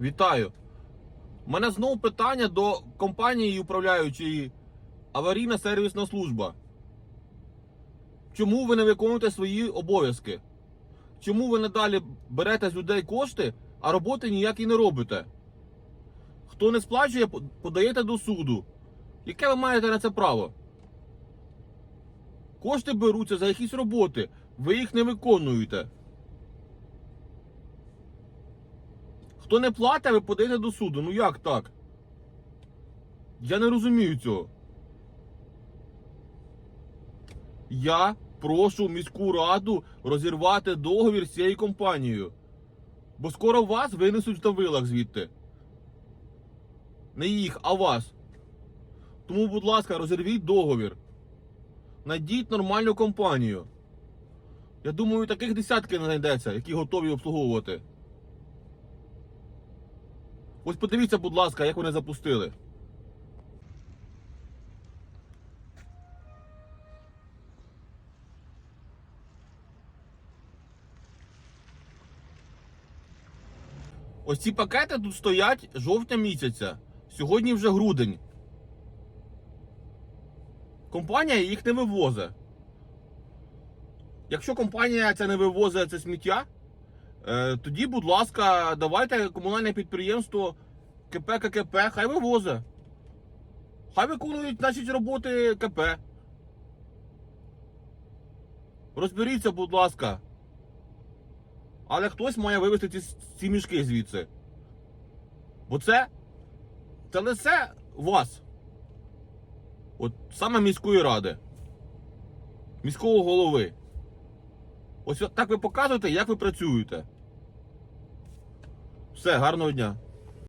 Вітаю. У мене знову питання до компанії управляючої аварійна сервісна служба. Чому ви не виконуєте свої обов'язки? Чому ви надалі берете з людей кошти, а роботи ніякі не робите? Хто не сплачує, подаєте до суду. Яке ви маєте на це право? Кошти беруться за якісь роботи, ви їх не виконуєте. Хто не платить, ви подаєте до суду. Ну як так? Я не розумію цього. Я прошу міську раду розірвати договір з цією компанією. Бо скоро вас винесуть на вилах звідти. Не їх, а вас. Тому, будь ласка, розірвіть договір. Найдіть нормальну компанію. Я думаю, таких десятки знайдеться, які готові обслуговувати. Ось подивіться, будь ласка, як вони запустили. Ось ці пакети тут стоять жовтня місяця. Сьогодні вже грудень. Компанія їх не вивозить. Якщо компанія це не вивозить це сміття, тоді, будь ласка, давайте комунальне підприємство КП ККП, хай вивозить. Хай виконують значить, роботи КП. Розберіться, будь ласка. Але хтось має вивезти ці, ці мішки звідси. Бо це. Це лице вас. От саме міської ради. Міського голови. Ось так ви показуєте, як ви працюєте. Все, гарного дня.